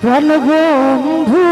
প্রাণ বন্ধু